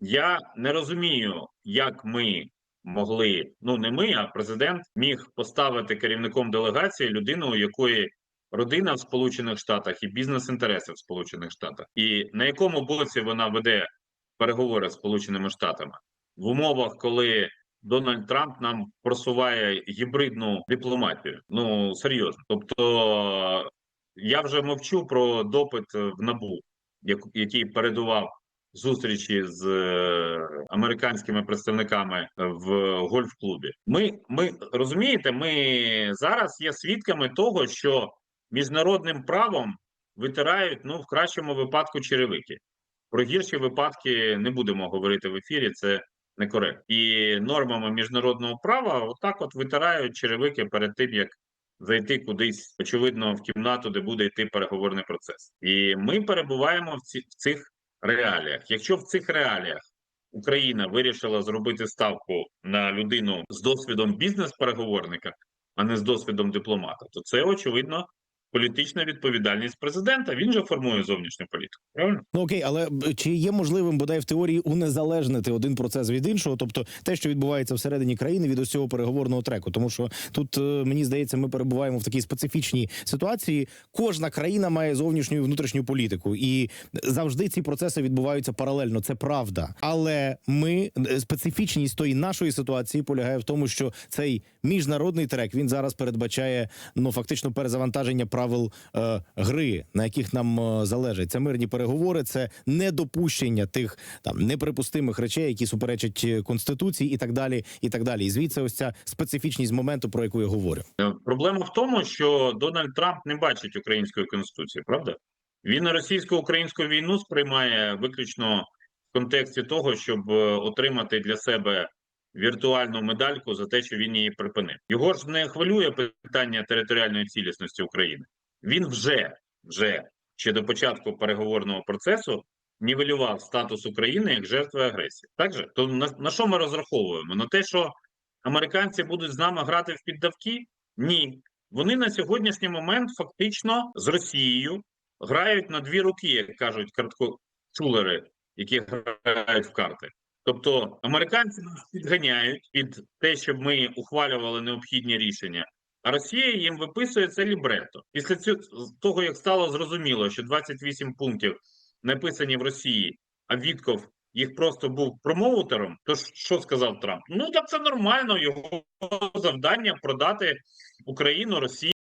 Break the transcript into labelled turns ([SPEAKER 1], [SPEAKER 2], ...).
[SPEAKER 1] Я не розумію, як ми могли, ну не ми, а президент міг поставити керівником делегації людину, у якої родина в Сполучених Штатах і бізнес-інтереси в Сполучених Штатах, і на якому боці вона веде переговори з Сполученими Штатами в умовах, коли Дональд Трамп нам просуває гібридну дипломатію. Ну серйозно. Тобто я вже мовчу про допит в НАБУ, який передував зустрічі з е, американськими представниками в гольф-клубі. Ми, ми розумієте, ми зараз є свідками того, що міжнародним правом витирають ну в кращому випадку черевики. Про гірші випадки не будемо говорити в ефірі. Це некоректно. І нормами міжнародного права отак от витирають черевики перед тим, як зайти кудись, очевидно, в кімнату, де буде йти переговорний процес. І ми перебуваємо в, ці, в цих реаліях. Якщо в цих реаліях Україна вирішила зробити ставку на людину з досвідом бізнес-переговорника, а не з досвідом дипломата, то це очевидно політична відповідальність президента. Він же формує зовнішню політику. Правильно?
[SPEAKER 2] Ну окей, але чи є можливим бодай в теорії унезалежнити один процес від іншого, тобто те, що відбувається всередині країни від ось цього переговорного треку? Тому що тут е, мені здається, ми перебуваємо в такій специфічній ситуації. Кожна країна має зовнішню і внутрішню політику, і завжди ці процеси відбуваються паралельно. Це правда. Але ми е, специфічність тої нашої ситуації полягає в тому, що цей міжнародний трек він зараз передбачає ну фактично перезавантаження правил е, гри, на яких нам е, залежить. Це мирні переговори, це недопущення тих там неприпустимих речей, які суперечать е, конституції, і так далі. І так далі. І звідси ось ця специфічність моменту, про яку я говорю.
[SPEAKER 1] Е, Проблема в тому, що Дональд Трамп не бачить української конституції, правда? Він російсько-українську війну сприймає виключно в контексті того, щоб е, отримати для себе віртуальну медальку за те, що він її припинив. Його ж не хвилює питання територіальної цілісності України. Він вже вже ще до початку переговорного процесу нівелював статус України як жертви агресії. Так же? То на, на що ми розраховуємо? На те, що американці будуть з нами грати в піддавки? Ні. Вони на сьогоднішній момент фактично з Росією грають на дві руки, як кажуть карткочулери, які грають в карти. Тобто американці нас підганяють під те, щоб ми ухвалювали необхідні рішення, а Росія їм виписує це лібрето. Після того, як стало зрозуміло, що 28 пунктів написані в Росії, а Вітков їх просто був промоутером, то що сказав Трамп? Ну так це нормально. Його завдання продати Україну Росії.